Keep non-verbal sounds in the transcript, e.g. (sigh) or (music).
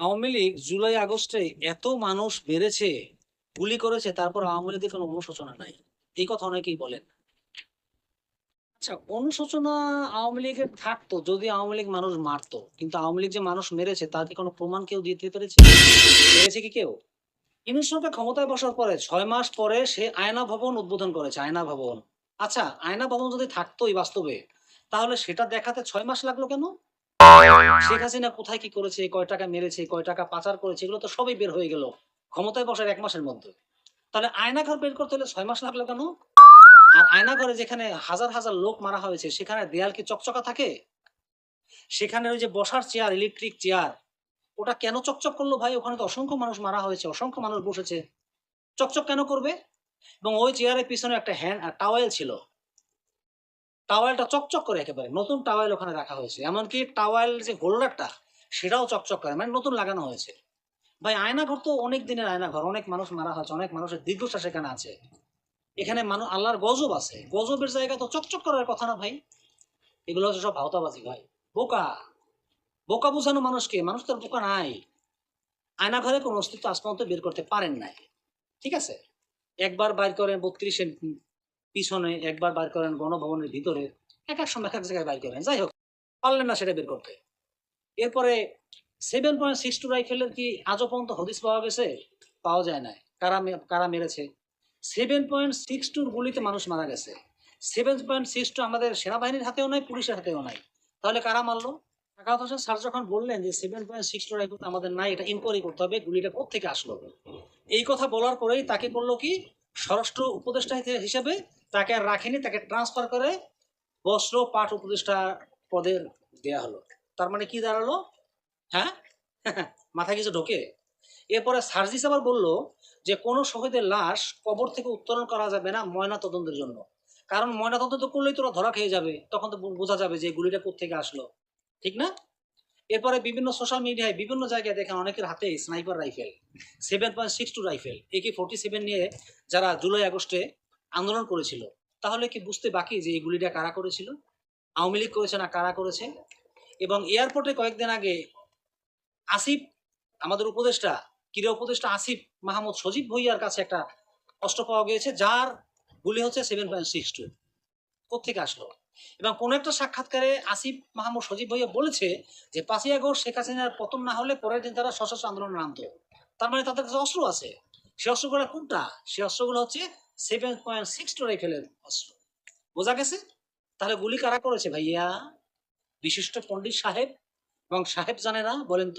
আওয়ামী লীগ জুলাই আগস্টে এত মানুষ বেড়েছে গুলি করেছে, তারপর আওয়ামী লীগের কোনো অনুশোচনা নাই। এই কথা অনেকেই বলেন। আচ্ছা অনুশোচনা আওয়ামী লীগের থাকতো যদি আওয়ামী লীগ মানুষ মারতো, কিন্তু আওয়ামী লীগ যে মানুষ মেরেছে কি কোনো প্রমাণ কেউ দিতে পেরেছে? পেরেছে কি কেউ? ইউনুস সরকার ক্ষমতায় বসার পরে ছয় মাস পরে সে আয়না ভবন উদ্বোধন করেছে, আয়না ভবন। আচ্ছা আয়না ভবন যদি থাকতোই বাস্তবে, তাহলে সেটা দেখাতে ছয় মাস লাগল কেন? শেখ হাসিনা কোথায় কি করেছে, কয় টাকা মেরেছে, কয় টাকা পাচার করেছে, এগুলো তো সবই বের হয়ে গেল। ক্ষমতায় বসার এক মাসের মধ্যে। তাহলে আয়নাঘর বের করতে হলে ছয় মাস লাগল কেন? আর আয়নাঘরে যেখানে হাজার হাজার লোক মারা হয়েছে, সেখানে দেয়াল কি চকচকা থাকে? সেখানে ওই যে বসার চেয়ার ইলেকট্রিক চেয়ার, ওটা কেন চকচক করল ভাই? ওখানে তো অসংখ্য মানুষ মারা হয়েছে, অসংখ্য মানুষ বসেছে। চকচক কেন করবে? এবং ওই চেয়ারের পিছনে একটা হ্যান্ড টাওয়েল ছিল। টাওয়েলটা চকচক করে একেবারে। নতুন টাওয়েল ওখানে রাখা হয়েছে। এমনকি টাওয়েল যে হোল্ডারটা, সেটাও চকচক করে। মানে নতুন লাগানো হয়েছে। ভাই, আয়নাঘর তো অনেক দিনের আয়নাঘর। অনেক মানুষ মারা হয়েছে, অনেক মানুষের দীর্ঘশ্বাস এখানে আছে। এখানে মানুষ আল্লাহর গজব আছে। গজবের জায়গা তো চকচক করার কথা না ভাই। এগুলো হচ্ছে সব ভাওতাবাজি ভাই। বোকা। বোকা বোঝানো মানুষকে। মানুষ তো আর বোকা নাই। আয়নাঘরে কোনো অস্তিত্ব আজ পর্যন্ত বের করতে পারেন নাই। ঠিক আছে? একবার বাইর করেন বত্রিশের পিছনে একবার বাইর করেন গণভবনের ভিতরে, এক এক সময় এক এক জায়গায় বাইর করেন, যাই হোক, পারলেন না সেটা বের করতে। এরপরে সেভেন পয়েন্ট সিক্স টু রাইফেলের কি আজও পর্যন্ত হদিস পাওয়া গেছে? পাওয়া যায় না কারা কারা মেরেছে? সেভেন পয়েন্ট সিক্স টুর গুলিতে মানুষ মারা গেছে। সেভেন পয়েন্ট সিক্স টু আমাদের সেনাবাহিনীর হাতেও নাই, পুলিশের হাতেও নাই। তাহলে কারা মারলো? টাকাত হোসেন স্যার যখন বললেন যে seven point six two rifle আমাদের নাই, এটা ইনকোয়ারি করতে হবে, গুলিটা কোথেকে আসলো? এই কথা বলার পরেই তাকে বলল কি স্বরাষ্ট্র উপদেষ্টা হিসে- হিসেবে তাকে আর রাখেনি, তাকে ট্রান্সফার করে বস্ত্র পাঠ উপদেষ্টা পদের দেয়া হলো। তার মানে কি দাঁড়াল? হ্যাঁ? (laughs) মাথায় কিছু ঢোকে? এরপরে সার্জিস আবার বলল যে, কোনো শহীদের লাশ কবর থেকে উত্তোলন করা যাবে না ময়না তদন্তের জন্য। কারণ ময়না তদন্ত করলেই তোরা ধরা খেয়ে যাবে, তখন তো বোঝা যাবে যে গুলিটা কোথেকে আসলো। ঠিক না? এরপরে বিভিন্ন সোশ্যাল মিডিয়ায় বিভিন্ন জায়গায় দেখেন অনেকের হাতে sniper rifle seven point six two rifle AK forty seven নিয়ে যারা জুলাই আগস্টে আন্দোলন করেছিল, তাহলে কি বুঝতে বাকি যে এই গুলিটা কারা করেছিল? আওয়ামী লীগ করেছে না কারা করেছে? এবং এয়ারপোর্টে কয়েকদিন আগে আসিফ, আমাদের উপদেষ্টা, ক্রীড়া উপদেষ্টা আসিফ মাহমুদ সজীব ভুইয়ার কাছে একটা অস্ত্র পাওয়া গিয়েছে, যার গুলি হচ্ছে সেভেন পয়েন্ট সিক্স টু কোথেকে আসলো? এবং কোন একটা সাক্ষাৎকারে আসিফ মাহমুদ সজীব ভুইয়া বলেছে যে, পাঁচই আগস্ট শেখ হাসিনার পতন না হলে পরের দিন তারা সশস্ত্র আন্দোলনে নামতো। তার মানে তাদের কাছে অস্ত্র আছে। সে অস্ত্রগুলো কোনটা? সে অস্ত্রগুলো হচ্ছে সেভেন পয়েন্ট সিক্স টু রাইফেলের অস্ত্র। বোঝা গেছে? তাহলে গুলি কারা করেছে ভাইয়া? বিশিষ্ট পণ্ডিত সাহেব এবং সাহেব জানে না বলেন তো।